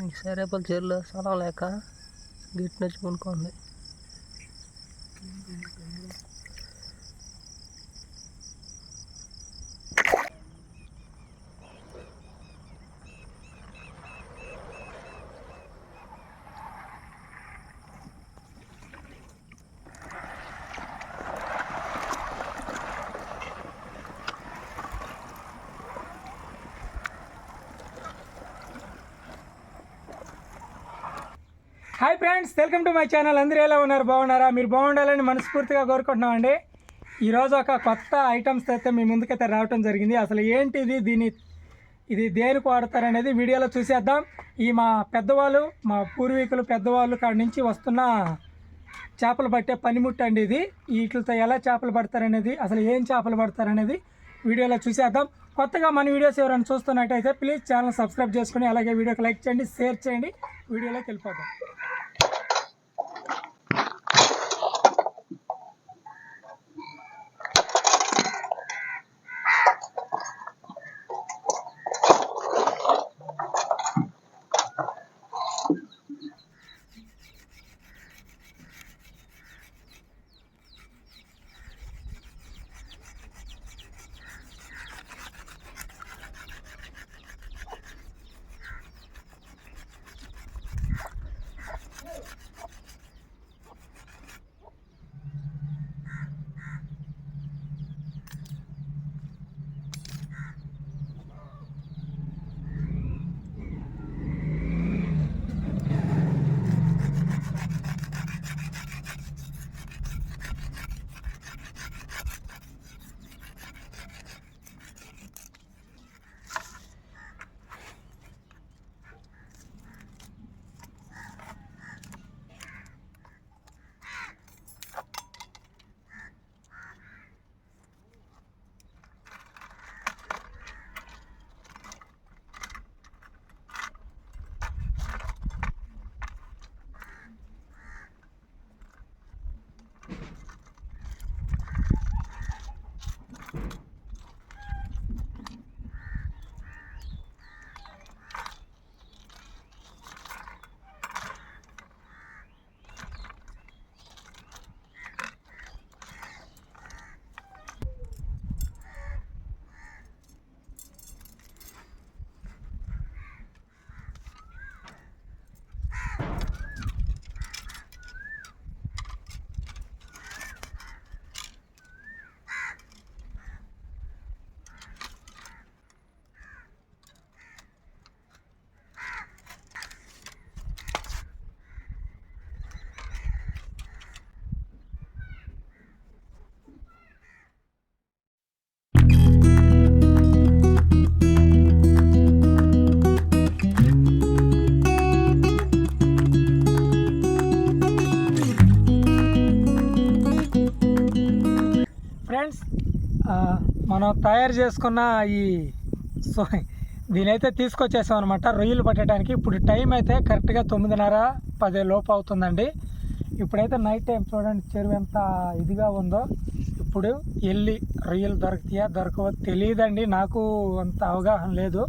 ఈ సరేపల చెరువులో సడవ లేక గిట్టినొచ్చి hi friends welcome to my channel అందరూ ఎలా ఉన్నారు? బాగున్నారా? మీరు బాగుండాలని మనస్ఫూర్తిగా కోరుకుంటున్నామండి. ఈరోజు ఒక కొత్త ఐటమ్స్ అయితే మీ ముందుకైతే రావటం జరిగింది. అసలు ఏంటిది? దీని ఇది దేనికి వాడతారనేది వీడియోలో చూసేద్దాం. ఈ మా పెద్దవాళ్ళు మా పూర్వీకులు పెద్దవాళ్ళు కాడి నుంచి వస్తున్న చేపలు పట్టే పనిముట్టు అండి ఇది. వీటితో ఎలా చేపలు పడతారనేది అసలు ఏం చేపలు పడతారనేది వీడియోలో చూసేద్దాం. కొత్తగా మన వీడియోస్ ఎవరైనా చూస్తున్నట్టయితే ప్లీజ్ ఛానల్ సబ్స్క్రైబ్ చేసుకుని అలాగే వీడియోకి లైక్ చేయండి షేర్ చేయండి. వీడియోలోకి వెళ్ళిపోతాం మనం తయారు చేసుకున్న ఈ సో దీనైతే తీసుకొచ్చేసాం అనమాట రొయ్యలు పట్టడానికి ఇప్పుడు టైం అయితే కరెక్ట్గా తొమ్మిదిన్నర పదే లోపు అవుతుందండి. ఇప్పుడైతే నైట్ టైం చూడండి చెరువు ఎంత ఇదిగా ఉందో. ఇప్పుడు వెళ్ళి రొయ్యలు దొరుకుతాయా దొరకవో తెలియదండి నాకు అంత అవగాహన లేదు.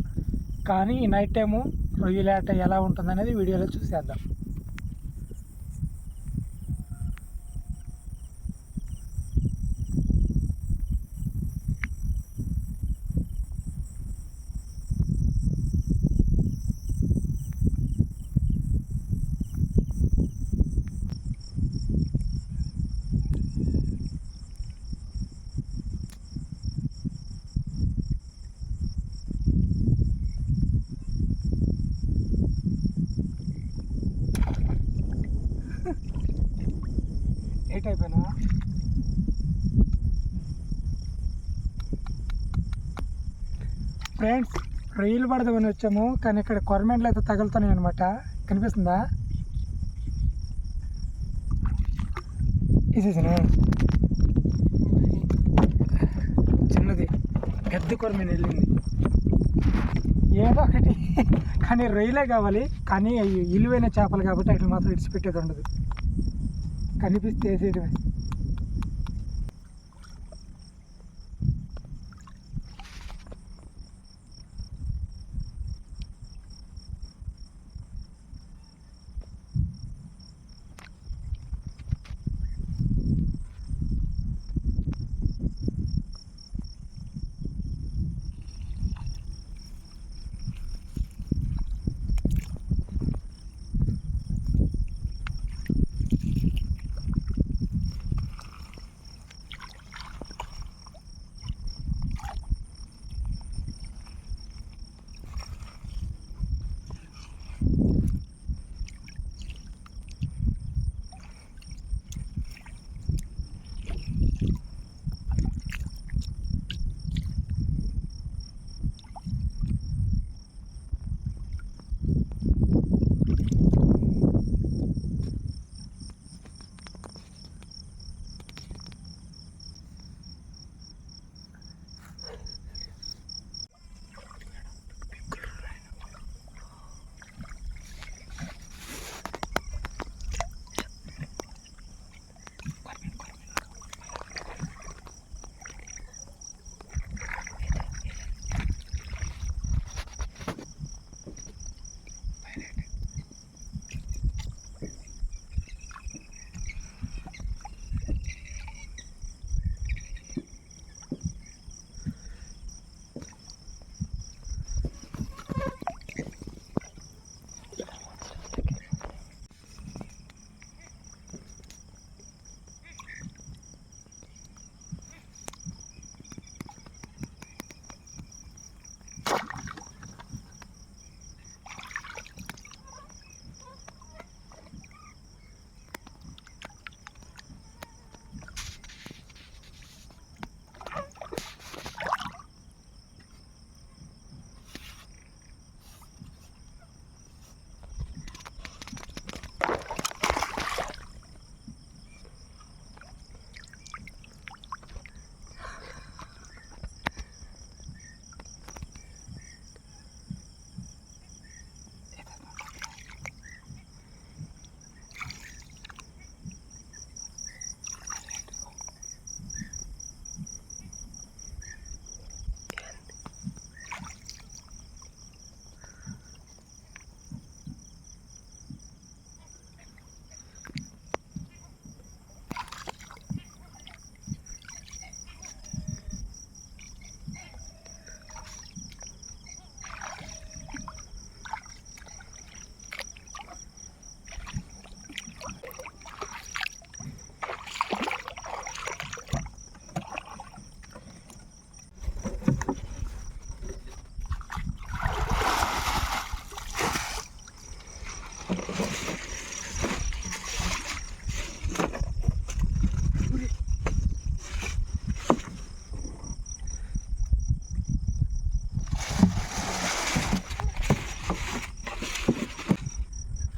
కానీ ఈ నైట్ టైము రొయ్యలేట ఎలా ఉంటుందనేది వీడియోలో చూసేద్దాం. ఎయిట్ అయిపోయినా? ఫ్రెండ్స్ రొయ్యలు పడదామని వచ్చాము కానీ ఇక్కడ కొరమెంట్లు అయితే తగులుతున్నాయి అనమాట కనిపిస్తుందా? ఇసేసినా చిన్నది. పెద్ద కొరమైన వెళ్ళింది. ఏదో ఒకటి. కానీ రొయ్యలే కావాలి. కానీ ఇలువైన చేపలు కాబట్టి అట్లా మాత్రం ఇడిచిపెట్టేది ఉండదు. కనిపిస్తే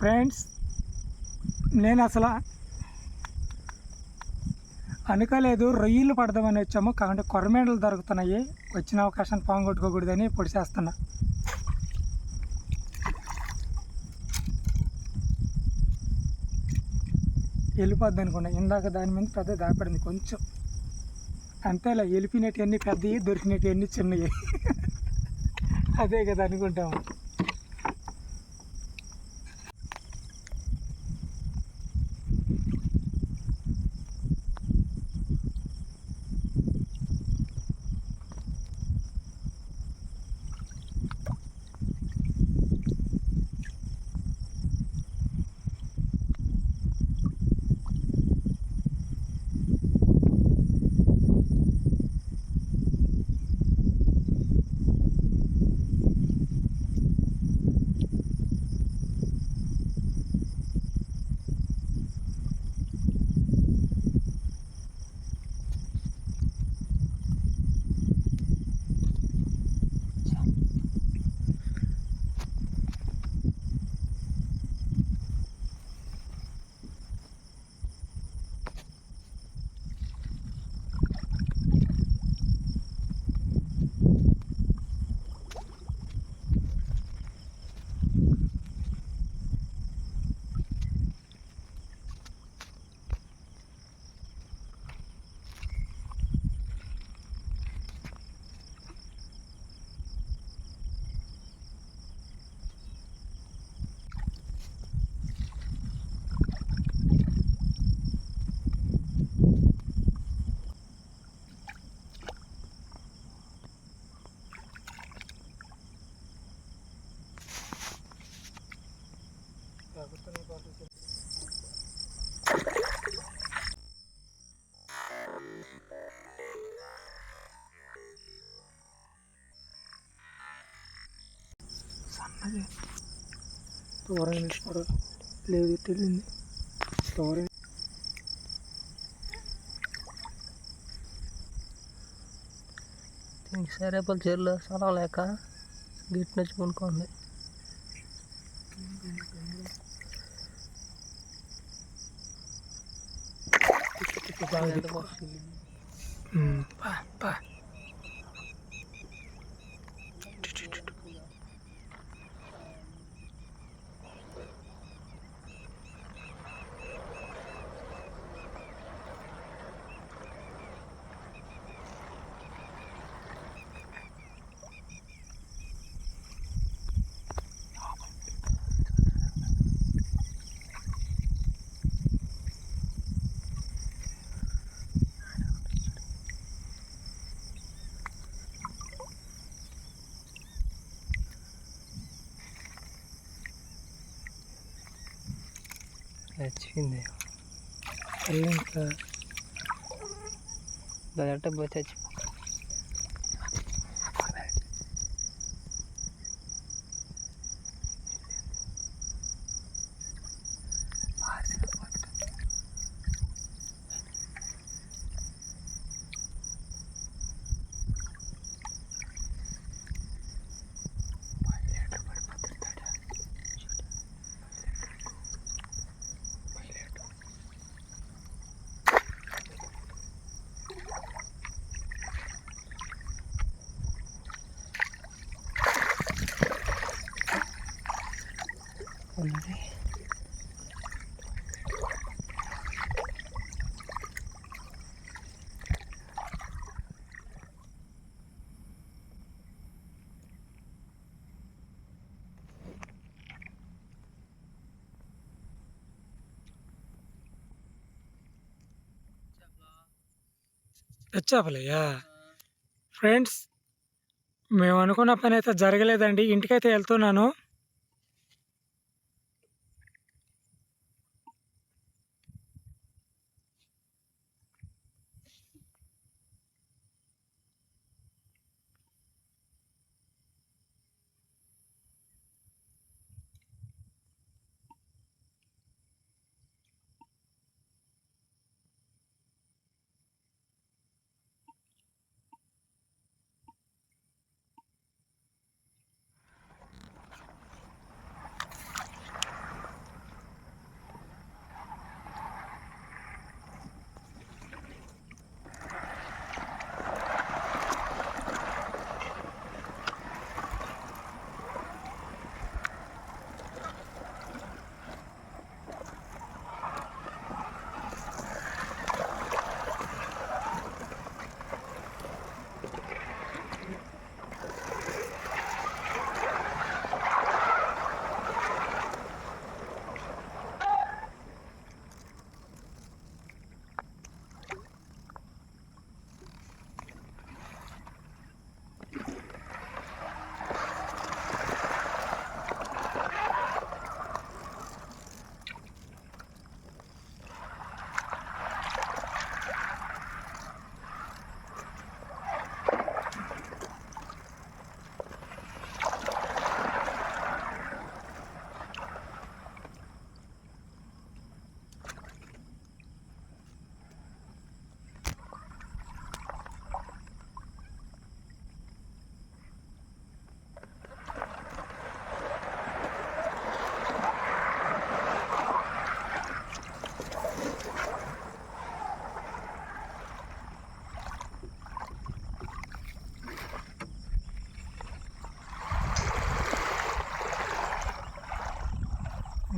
ఫ్రెండ్స్ నేను అసలు అనుకోలేదు రొయ్యలు పడదామని వచ్చాము. కాకుండా కొరమేడలు దొరుకుతున్నాయి. వచ్చిన అవకాశాన్ని పాంగొట్టుకోకూడదని పొడి చేస్తున్నా. వెళ్ళిపోద్ది అనుకున్నా. ఇందాక దాని మీద పెద్ద దాపడింది కొంచెం. అంతేలే వెళ్ళిపోయినట్టు పెద్దవి దొరికినట్టు చిన్నవి అదే కదా అనుకుంటాము. సన్నది దూరం తీసుకోవడం లేదు ఇటు వెళ్ళింది దూరం దీనికి సరేపల్ చెరువులో స్థలం లేక గిట్ నుంచి పునుకుంది చచ్చిపోయింది అయ్యి ఇంకా దాంట్లో పోయి తెచ్చాపలయ్యా ఫ్రెండ్స్ మేము అనుకున్న పని అయితే జరగలేదండి. ఇంటికైతే వెళ్తున్నాను.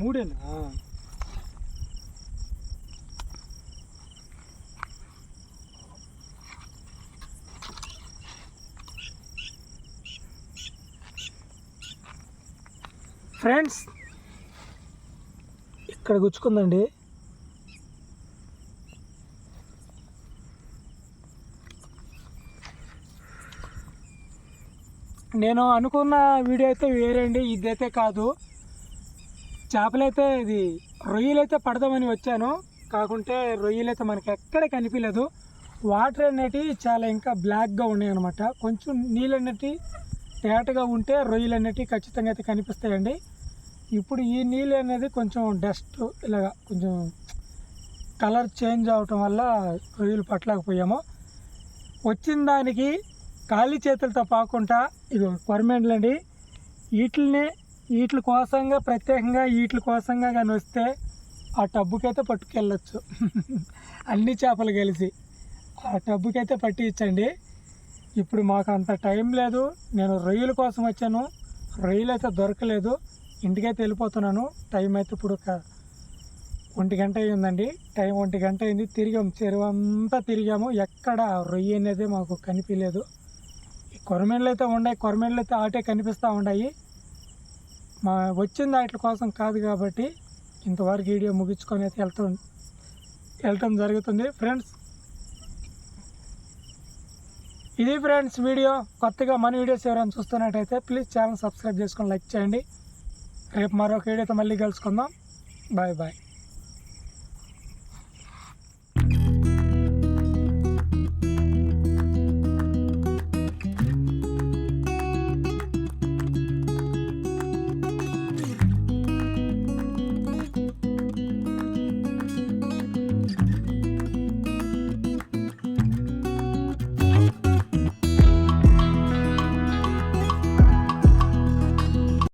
మూడేనా? ఫ్రెండ్స్ ఇక్కడ గుచ్చుకుందండి. నేను అనుకున్న వీడియో అయితే వేరే అండి ఇదైతే కాదు. చేపలైతే ఇది రొయ్యలైతే పడదామని వచ్చాను. కాకుంటే రొయ్యలైతే మనకి ఎక్కడ కనిపించలేదు వాటర్ అనేటివి చాలా ఇంకా బ్లాక్గా ఉన్నాయి అనమాట కొంచెం నీళ్ళు అనేటివి తేటగా ఉంటే రొయ్యలు అనేటివి ఖచ్చితంగా అయితే కనిపిస్తాయండి. ఇప్పుడు ఈ నీళ్ళు అనేది కొంచెం డస్ట్ ఇలాగా కొంచెం కలర్ చేంజ్ అవటం వల్ల రొయ్యలు పట్టలేకపోయాము. వచ్చిన దానికి ఖాళీ చేతులతో పాకుండా ఇది కొరమేండ్లండి అండి వీటిని వీటి కోసంగా ప్రత్యేకంగా వీటి కోసంగా కానీ వస్తే ఆ టబ్బుకైతే పట్టుకెళ్ళొచ్చు. అన్ని చేపలు కలిసి. ఆ టబ్బుకైతే పట్టించండి. ఇప్పుడు మాకు అంత టైం లేదు. నేను రొయ్యల కోసం వచ్చాను. రొయ్యలు అయితే దొరకలేదు. ఇంటికైతే వెళ్ళిపోతున్నాను. టైం అయితే ఇప్పుడు ఒక ఒంటి గంట అయిందండి టైం ఒంటి గంట అయింది తిరిగాము చెరువు అంతా తిరిగాము. ఎక్కడ రొయ్య అనేది మాకు కనిపించలేదు. ఈ కొరమేళ్ళు అయితే ఉన్నాయి. కొరమేళ్ళు అయితే ఆటే కనిపిస్తూ ఉన్నాయి. మా వచ్చిన వాటి కోసం కాదు కాబట్టి ఇంతవరకు వీడియో ముగించుకొని అయితే వెళ్తూ. వెళ్ళటం జరుగుతుంది. ఫ్రెండ్స్ ఇది ఫ్రెండ్స్ వీడియో. కొత్తగా మన వీడియోస్ ఎవరైనా చూస్తున్నట్టయితే ప్లీజ్ ఛానల్ సబ్స్క్రైబ్ చేసుకొని లైక్ చేయండి. రేపు మరొక వీడియోతో మళ్ళీ కలుసుకుందాం. Bye bye.